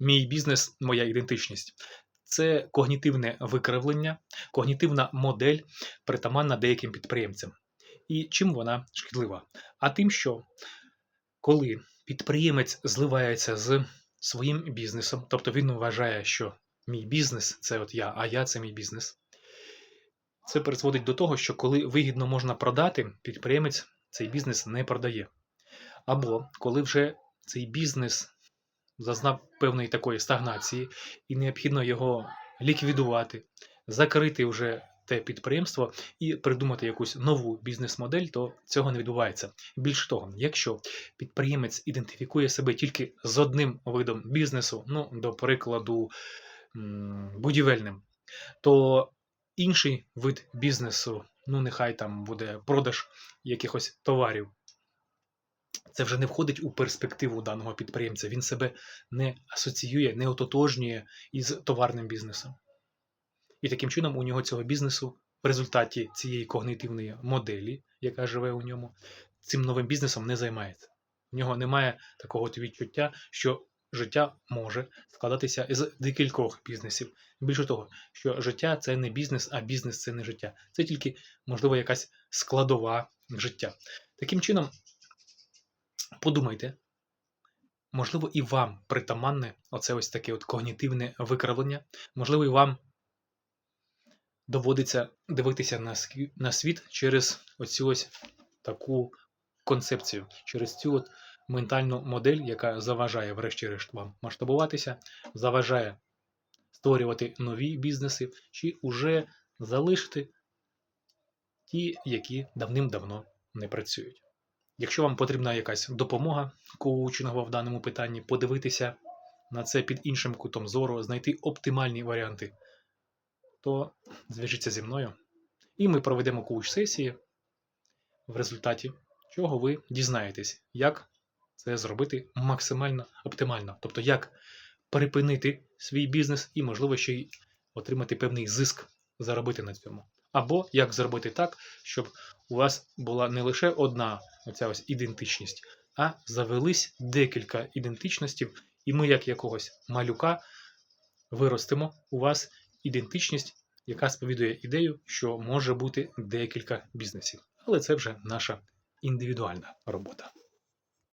Мій бізнес, моя ідентичність. Це когнітивне викривлення, когнітивна модель, притаманна деяким підприємцям. І чим вона шкідлива? А тим, що коли підприємець зливається з своїм бізнесом, тобто він вважає, що мій бізнес це от я, а я це мій бізнес. Це призводить до того, що коли вигідно можна продати, підприємець цей бізнес не продає. Або коли вже цей бізнес зазнав певної такої стагнації, і необхідно його ліквідувати, закрити вже те підприємство і придумати якусь нову бізнес-модель, то цього не відбувається. Більше того, якщо підприємець ідентифікує себе тільки з одним видом бізнесу, ну, до прикладу, будівельним, то інший вид бізнесу, ну нехай там буде продаж якихось товарів, це вже не входить у перспективу даного підприємця. Він себе не асоціює, не ототожнює із товарним бізнесом. І таким чином у нього цього бізнесу в результаті цієї когнитивної моделі, яка живе у ньому, цим новим бізнесом не займається. У нього немає такого відчуття, що життя може складатися із декількох бізнесів. Більше того, що життя це не бізнес, а бізнес це не життя. Це тільки, можливо, якась складова життя. Таким чином, подумайте, можливо, і вам притаманне оце ось таке от когнітивне викривлення, можливо, і вам доводиться дивитися на, світ через оцю ось таку концепцію, через цю от ментальну модель, яка заважає, врешті-решт, вам масштабуватися, заважає створювати нові бізнеси, чи уже залишити ті, які давним-давно не працюють. Якщо вам потрібна якась допомога коучингова в даному питанні, подивитися на це під іншим кутом зору, знайти оптимальні варіанти, то зв'яжіться зі мною, і ми проведемо коуч-сесії, в результаті чого ви дізнаєтесь, як це зробити максимально оптимально. Тобто, як припинити свій бізнес і, можливо, ще й отримати певний зиск, заробити на цьому. Або як зробити так, щоб у вас була не лише одна оця ось ідентичність, а завелись декілька ідентичностей, і ми, як якогось малюка, виростимо у вас ідентичність, яка сповідує ідею, що може бути декілька бізнесів. Але це вже наша індивідуальна робота.